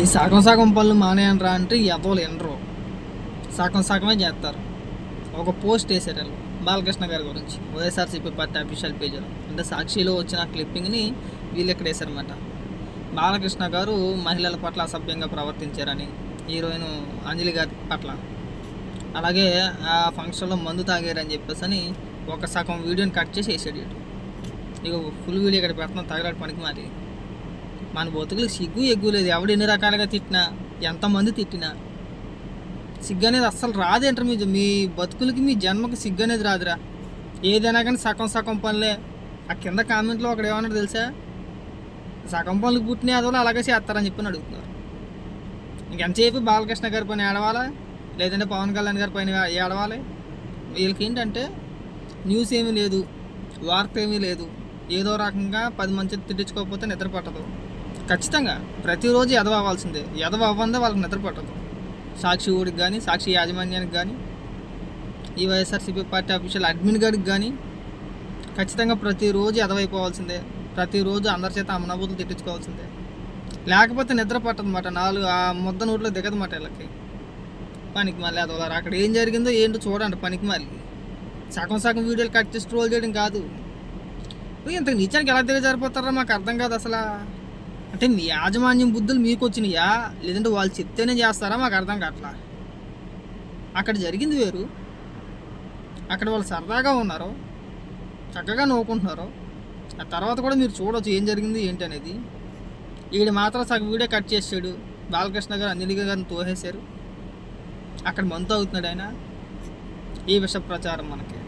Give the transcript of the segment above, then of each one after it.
ఈ సగం సగం పనులు మానేయనరా అంటే ఎదవలు వినరు. సగం సగమే చేస్తారు. ఒక పోస్ట్ వేసారు వాళ్ళు బాలకృష్ణ గారి గురించి వైఎస్ఆర్సీపీ పార్టీ అఫీషియల్ పేజీలో. అంటే సాక్షిలో వచ్చిన క్లిప్పింగ్ని వీళ్ళు ఇక్కడ వేశారన్నమాట. బాలకృష్ణ గారు మహిళల పట్ల అసభ్యంగా ప్రవర్తించారని హీరోయిన్ అంజలి గారి పట్ల. అలాగే ఆ ఫంక్షన్లో మందు తాగారని చెప్పేసి అని ఒక సగం వీడియోని కట్ చేసి వేసాడు ఇక ఫుల్ వీడియో ఇక్కడ పెడుతున్నాం తగలాడు పనికి మరి మన బతుకులకు సిగ్గు ఎగ్గు లేదు. ఎవడు ఎన్ని రకాలుగా తిట్టినా ఎంతమంది తిట్టినా సిగ్గు అనేది అస్సలు రాదేంటారు మీ మీ బతుకులకి మీ జన్మకు సిగ్గు అనేది రాదురా. ఏదైనా కానీ సగం సగం పనులే. ఆ కింద కామెంట్లో ఒకడు ఏమన్నాడు తెలుసా? సగం పనులకు పుట్టిన అదోలు అలాగే చేస్తారని చెప్పి అడుగుతున్నారు. ఇంకెంతసేపు బాలకృష్ణ గారి పైన ఏడవాలా? లేదంటే పవన్ కళ్యాణ్ గారి పైన ఏడవాలి? వీళ్ళకి ఏంటంటే న్యూస్ ఏమీ లేదు వార్త ఏమీ లేదు. ఏదో రకంగా పది మంది తిట్టించుకోకపోతే నిద్ర పట్టదు. ఖచ్చితంగా ప్రతిరోజు ఎదవ అవ్వాల్సిందే. ఎదవ అవ్వందే వాళ్ళకి నిద్ర పట్టదు. సాక్షి ఊడికి కానీ సాక్షి యాజమాన్యానికి కానీ ఈ వైఎస్ఆర్సీపీ పార్టీ అఫీషియల్ అడ్మిన్ గారికి కానీ ఖచ్చితంగా ప్రతిరోజు ఎదవైపోవాల్సిందే ప్రతిరోజు అందరి చేత అమ్మనబూతులు తిట్టించుకోవాల్సిందే. లేకపోతే నిద్ర పట్టదన్నమాట. నాలుగు ఆ ముద్ద నోట్లో దిగదన్నమాట వీళ్ళకి. పనికి మళ్ళీ అదవలారు అక్కడ ఏం జరిగిందో ఏంటో చూడండి పనికి మళ్ళీ. సగం సగం వీడియోలు కట్ చేసి ట్రోల్ చేయడం కాదు. ఇంత నిత్యానికి ఎలా దిగజారిపోతారో మాకు అర్థం కాదు అసలు. అంటే మీ యాజమాన్యం బుద్ధులు మీకు వచ్చినాయా లేదంటే వాళ్ళు చెప్తేనే చేస్తారా? మాకు అర్థం కావట్లా? అక్కడ జరిగింది వేరు. అక్కడ వాళ్ళు సరదాగా ఉన్నారు చక్కగా నవ్వుకుంటున్నారు ఆ తర్వాత కూడా మీరు చూడవచ్చు ఏం జరిగింది ఏంటి అనేది. ఈడు మాత్రం సగం వీడియో కట్ చేసాడు బాలకృష్ణ గారు అంజలి గారిని తోహేశారు అక్కడ మంతు అవుతున్నాడు ఆయన. ఈ విష ప్రచారం మనకి.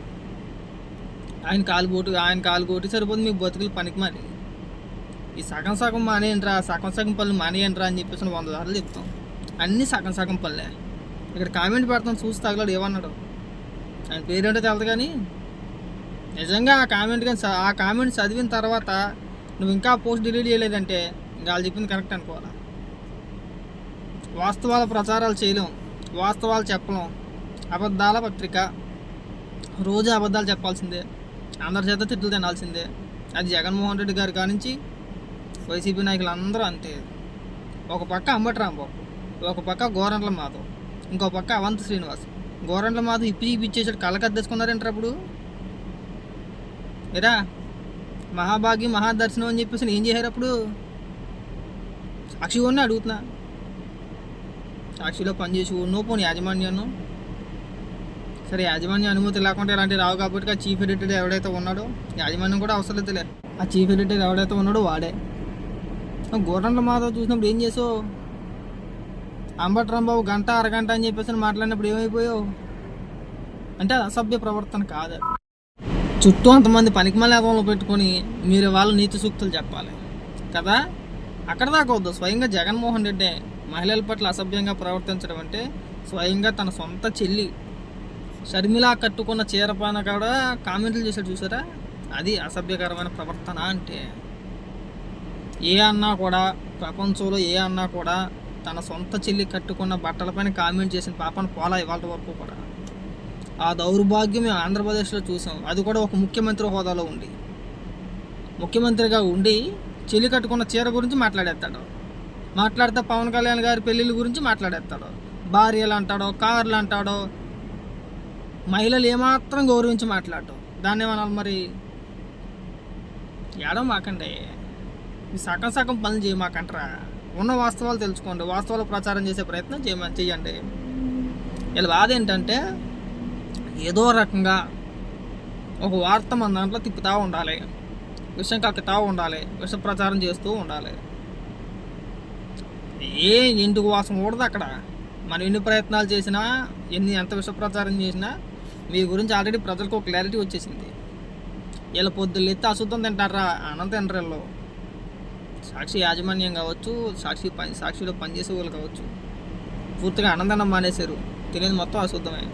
ఆయన కాలు కొట్టు ఆయన కాలు కొట్టి సరిపోతుంది మీ బతుకులు పనికి మరి. ఈ సగం సగం మానేయండిరా సగం సగం పనులు మానేయండిరా అని చెప్పేసి వంద సార్లు చెప్తాం అన్నీ సగం సగం పనులే ఇక్కడ కామెంట్ పెడతాం చూసి తగలాడు ఏమన్నాడు. ఆయన పేరేంటో తెలదు కానీ నిజంగా ఆ కామెంట్ కానీ ఆ కామెంట్ చదివిన తర్వాత నువ్వు ఇంకా పోస్ట్ డిలీట్ చేయలేదంటే ఇంకా వాళ్ళు చెప్పింది కరెక్ట్ అనుకోవాలా? వాస్తవాల ప్రచారాలు చేయలేం వాస్తవాలు చెప్పలేం. అబద్ధాల పత్రిక. రోజు అబద్ధాలు చెప్పాల్సిందే. అందరి చేత తిట్లు తినాల్సిందే. అది జగన్మోహన్ రెడ్డి గారి కానించి వైసీపీ నాయకులు అందరూ అంతే. ఒక పక్క అంబటరాంబాబు ఒక పక్క గోరంట్ల మాధవ్ ఇంకో పక్క అవంత శ్రీనివాస్. గోరంట్ల మాధవ్ ఇప్పి ఇప్పించేసాడు కళ్ళకద్దేసుకున్నారంటారు అప్పుడు ఏరా మహాభాగ్యం మహాదర్శనం అని చెప్పేసి ఏం చేశారు అప్పుడు? సాక్షి అడుగుతున్నా. సాక్షిలో పనిచేసి ఉన్నో పోనీ యాజమాన్యాన్ని. సరే యాజమాన్య అనుమతి లేకుండా ఇలాంటివి రావు కాబట్టి ఆ చీఫ్ ఎడిటర్ ఎవడైతే ఉన్నాడో యాజమాన్యం కూడా అవసరం లేదులే. ఆ చీఫ్ ఎడిటర్ ఎవడైతే ఉన్నాడో వాడే. గోరంట్ల మాధవ్ చూసినప్పుడు ఏం చేసావు? అంబట్రాంబాబు గంట అరగంట అని చెప్పేసి మాట్లాడినప్పుడు ఏమైపోయావు? అంటే అది అసభ్య ప్రవర్తన కాదు. చుట్టూ అంతమంది పనికిమాల పెట్టుకొని మీరు వాళ్ళు నీతి సూక్తులు చెప్పాలి. కదా? అక్కడ దాకా వద్దు. స్వయంగా జగన్మోహన్ రెడ్డి మహిళల పట్ల అసభ్యంగా ప్రవర్తించడం అంటే స్వయంగా తన సొంత చెల్లి షర్మిల కట్టుకున్న చీరపాన కూడా కామెంట్లు చేశాడు చూసారా? అది అసభ్యకరమైన ప్రవర్తన అంటే. ఏ అన్నా కూడా ప్రపంచంలో ఏ అన్నా కూడా తన సొంత చెల్లి కట్టుకున్న బట్టలపైన కామెంట్ చేసిన పాపను పోలా ఇవాళ వరకు కూడా. ఆ దౌర్భాగ్యం మేము ఆంధ్రప్రదేశ్లో చూసాం. అది కూడా ఒక ముఖ్యమంత్రి హోదాలో ఉండి. ముఖ్యమంత్రిగా ఉండి చెల్లి కట్టుకున్న చీర గురించి మాట్లాడేస్తాడు. మాట్లాడితే పవన్ కళ్యాణ్ గారి పెళ్ళిళ్ళ గురించి మాట్లాడేస్తాడు. భార్యలు అంటాడో కార్లు అంటాడో మహిళలు ఏమాత్రం గౌరవించి మాట్లాడటం దాన్ని ఏమనాలి మరి? ఏడో మాకండి. మీ సగం సగం పనులు చేయమాకంటారా ఉన్న వాస్తవాలు తెలుసుకోండి. వాస్తవాలు ప్రచారం చేసే ప్రయత్నం చేయమ చేయండి వీళ్ళ బాధ ఏంటంటే ఏదో రకంగా ఒక వార్త మన దాంట్లో తిప్పుతూ ఉండాలి. విషయం కక్కుతూ ఉండాలి. విష ప్రచారం చేస్తూ ఉండాలి. ఏ ఇంటికి వాసం కూడదు అక్కడ? మనం ఎన్ని ప్రయత్నాలు చేసినా ఎన్ని ఎంత విష ప్రచారం చేసినా మీ గురించి ఆల్రెడీ ప్రజలకు ఒక క్లారిటీ వచ్చేసింది. వీళ్ళ పొద్దులు ఎత్తి అశుద్ధం తింటారా? అనంత తినరు సాక్షి యాజమాన్యం కావచ్చు సాక్షి పని సాక్షిలో పనిచేసే వాళ్ళు కావచ్చు. పూర్తిగా ఆనందనం మానేశారు. తెలియదు మొత్తం అశుద్ధమే.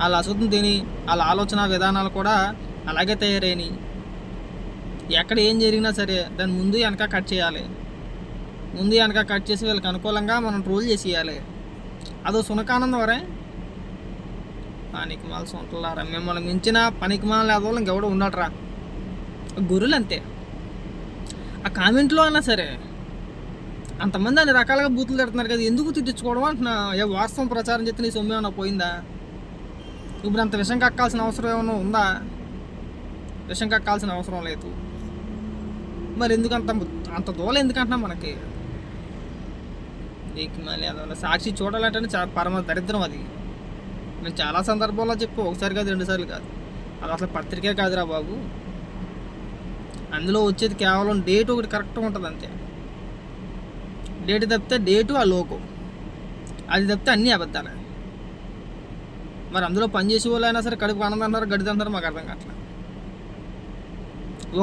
వాళ్ళ అశుద్ధం తిని వాళ్ళ ఆలోచన విధానాలు కూడా అలాగే తయారైనవి ఎక్కడ ఏం జరిగినా సరే దాని ముందు వెనక కట్ చేయాలి. ముందు వెనక కట్ చేసి వీళ్ళకి అనుకూలంగా మనం ట్రోల్ చేసేయాలి. అదో సునకానందం వరే. పనికి మాల సొంతలారా మిమ్మల్ని మించిన పనికి మాల లేదో ఇంకెవడో ఉండటరా. గొర్రెలు అంతే ఆ కామెంట్లో అన్నా సరే అంతమంది అన్ని రకాలుగా బూతులు తిడుతున్నారు కదా ఎందుకు తిట్టించుకోవడం అంటున్నా? ఏ వాస్తవం ప్రచారం చేస్తే నీ సొమ్ము ఏమైనా పోయిందా? ఇప్పుడు అంత విషం కక్కాల్సిన అవసరం ఏమైనా ఉందా? విషం కక్కాల్సిన అవసరం లేదు. మరి ఎందుకు అంత అంత దూల ఎందుకంటున్నా మనకి? నీకు మళ్ళీ అదొక సాక్షి చూడాలంటే చాలా పరమ దరిద్రం అది. నేను చాలా సందర్భాల్లో చెప్పు ఒకసారి కాదు రెండుసార్లు కాదు. అది అసలు పత్రికే కాదురా బాబు. అందులో వచ్చేది కేవలం డేట్ ఒకటి కరెక్ట్గా ఉంటుంది అంతే. డేట్ తప్పితే డేటు ఆ లోకు. అది తప్పితే అన్నీ అబద్ధాలే. మరి అందులో పనిచేసే వాళ్ళు అయినా సరే కడుపు ఆనందం గడిదంటారు మాకు అర్థం కావట్లేదు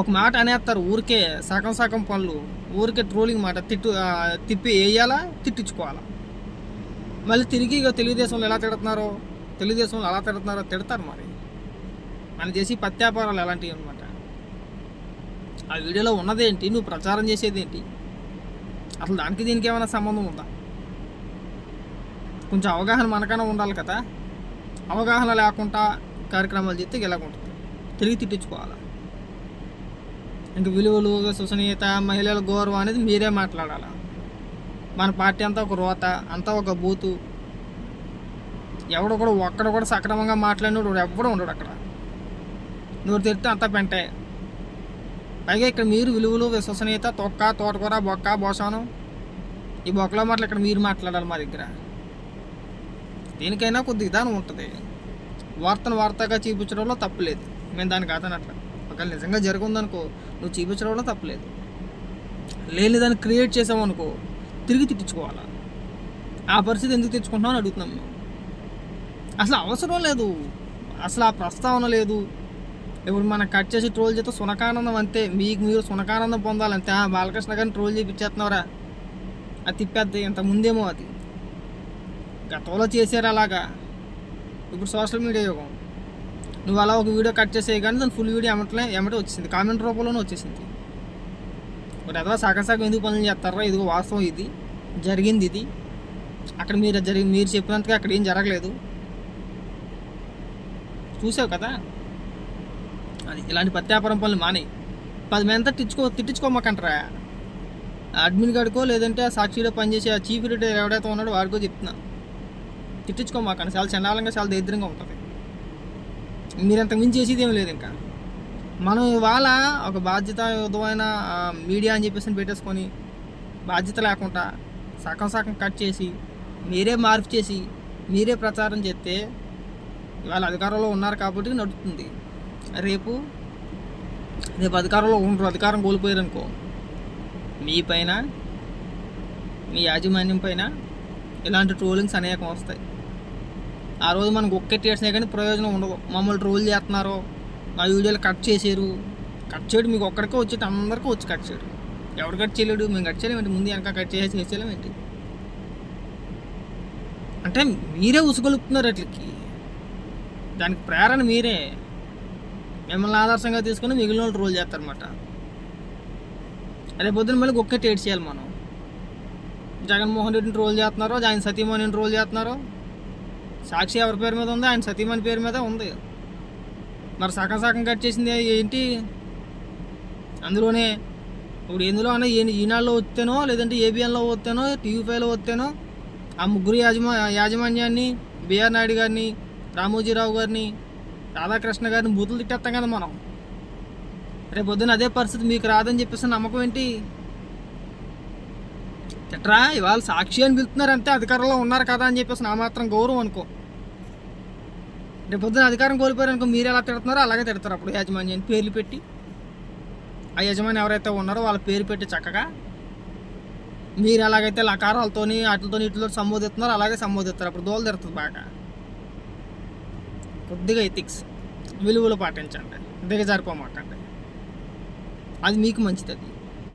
ఒక మాట అనేస్తారు ఊరికే సగం సగం పనులు. ఊరికే ట్రోలింగ్ మాట తిట్టు తిప్పి వేయాలా తిట్టించుకోవాలా? మళ్ళీ తిరిగి ఇక తెలుగుదేశంలో ఎలా తిడుతున్నారో తెలుగుదేశంలో అలా తిడుతున్నారో తిడతారు మరి. మన చేసి పత్యాపారాలు ఎలాంటివి అనమాట ఆ వీడియోలో ఉన్నదేంటి? నువ్వు ప్రచారం చేసేదేంటి? అసలు దానికి దీనికి ఏమైనా సంబంధం ఉందా? కొంచెం అవగాహన మనకైనా ఉండాలి కదా. అవగాహన లేకుండా కార్యక్రమాలు చేస్తే ఇలాగుంటుంది తిరిగి తిట్టించుకోవాలి? ఇంక విలువలు సుసనీయత మహిళల గౌరవం అనేది మీరే మాట్లాడాలి? మన పార్టీ అంతా ఒక రోత అంతా ఒక బూతు. ఎవడు కూడా ఒక్కడ కూడా సక్రమంగా మాట్లాడినోడు ఎవడు ఉండడు అక్కడ. నువ్వు తిరిగితే అంతా పెంటాయి పైగా ఇక్కడ మీరు విలువలు విశ్వసనీయత తొక్క తోటకూర బొక్క బోసానం ఈ బొక్కలో మాటలు ఇక్కడ మీరు మాట్లాడాలి మా దగ్గర. దేనికైనా కొద్ది విధానం ఉంటుంది. వార్తను వార్తగా చూపించడంలో తప్పులేదు మేము దానికి కాదనట్ల. ఒకవేళ నిజంగా జరుగుందనుకో నువ్వు చూపించడంలో తప్పులేదు లేని దాన్ని క్రియేట్ చేసామనుకో తిరిగి తిట్టించుకోవాలా? ఆ పరిస్థితి ఎందుకు తెచ్చుకుంటున్నావు అని అడుగుతున్నాం మేము. అసలు అవసరం లేదు. అసలు ఆ ప్రస్తావన లేదు. ఇప్పుడు మనం కట్ చేసి ట్రోల్ చేస్తే సునకానందం అంతే. మీకు మీరు సునకానందం పొందాలంతే ఆ బాలకృష్ణ గారిని ట్రోల్ చేయించేస్తున్నావురా అది తిప్పేద్ది. ఇంత ముందేమో అది. గతంలో చేశారు అలాగా. ఇప్పుడు సోషల్ మీడియా యుగం. నువ్వు అలా ఒక వీడియో కట్ చేసే కానీ దాని ఫుల్ వీడియో ఎమటలే ఎమటే వచ్చేసింది. కామెంట్ రూపంలోనే వచ్చేసింది. మరి అదో సగం సగం ఎందుకు పనులు చేస్తారా? ఇదిగో వాస్తవం ఇది. జరిగింది ఇది. అక్కడ మీరు జరిగి మీరు చెప్పినంతగా అక్కడ ఏం జరగలేదు. చూసావు కదా? అది ఇలాంటి ప్రత్యాపరం పనులు మానే పది మంది తిట్టించుకో తిట్టించుకోమాకంటారా? అడ్మిన్ గడికో లేదంటే ఆ సాక్షిలో పనిచేసే ఆ చీఫ్ ఎడిటర్ ఎవడైతే ఉన్నాడో వాడికో చెప్తున్నా తిట్టించుకోమాకండి. చాలా చండాలంగా చాలా దరిద్రంగా ఉంటుంది. మీరు మించి చేసేది ఏమీ లేదు ఇంకా. మనం ఇవాళ ఒక బాధ్యతాయుతమైన ఆ, మీడియా అని చెప్పేసి పెట్టేసుకొని బాధ్యత లేకుండా సగం సగం కట్ చేసి మీరే మార్పు చేసి మీరే ప్రచారం చేస్తే ఇవాళ అధికారంలో ఉన్నారు కాబట్టి నడుస్తుంది రేపు రేపు అధికారంలో ఉండరు. అధికారం కోల్పోయారు అనుకో మీ పైన మీ యాజమాన్యం పైన ఇలాంటి ట్రోలింగ్స్ అనేకం వస్తాయి. ఆ రోజు మనకు ఒక్కటి చేసినా కానీ ప్రయోజనం ఉండదు. మమ్మల్ని ట్రోల్ చేస్తున్నారు మా వీడియోలు కట్ చేశారు. కట్ చేయడం మీకు ఒక్కడికే వచ్చేటి అందరికీ వచ్చి కట్ చేయడు. ఎవరు కట్ చేయలేడు మేము కట్ చేయలేమేంటి ముందు వెనక కట్ చేసి చేసేయలేమేంటి అంటే మీరే ఉసుగొలుపుతున్నారు అట్లకి. దానికి ప్రేరణ మీరే. మిమ్మల్ని ఆదర్శంగా తీసుకుని మిగిలిన వాళ్ళు ట్రోల్ చేస్తారన్నమాట. రేపు పొద్దున మళ్ళీ ఒక్కటి ఏడ్ చేయాలి మనం. జగన్మోహన్ రెడ్డిని రోల్ చేస్తున్నారో ఆయన సతీమణిని రోల్ చేస్తున్నారో సాక్షి ఎవరి పేరు మీద ఉంది ఆయన సతీమణి పేరు మీద ఉంది. మరి సగం సగం కట్ చేసింది ఏంటి? అందులోనే ఇప్పుడు ఎందులో అన్న ఈనాడులో వస్తేనో లేదంటే ఏబిఎన్లో వస్తేనో టీవీ ఫైవ్లో వస్తేనో ఆ ముగ్గురు యాజమా యాజమాన్యాన్ని బిఆర్ నాయుడు గారిని రామోజీరావు గారిని రాధాకృష్ణ గారిని బూతులు తిట్టేస్తాం కదా మనం. రేపు పొద్దున అదే పరిస్థితి మీకు రాదని చెప్పేసి నమ్మకం ఏంటి? తిట్టరా ఇవాళ సాక్షి అని పిలుతున్నారు అంతే అధికారంలో ఉన్నారు కదా అని చెప్పేసి నా మాత్రం గౌరవం అనుకో. రేపు పొద్దున అధికారం కోల్పోయారు అనుకో మీరు ఎలా తిడుతున్నారో అలాగే తిడతారు అప్పుడు యాజమాన్యాన్ని పేర్లు పెట్టి. ఆ యజమాని ఎవరైతే ఉన్నారో వాళ్ళ పేరు పెట్టి చక్కగా మీరు ఎలాగైతే లకారాలతోని వాటితో వీటితో సంబోధిస్తున్నారో అలాగే సంబోధిస్తారు అప్పుడు దోలు తిడుతుంది బాగా. కొద్దిగా ఎథిక్స్ విలువలు పాటించండి. దిగజారిపోమాకండి. అది మీకు మంచిది అది.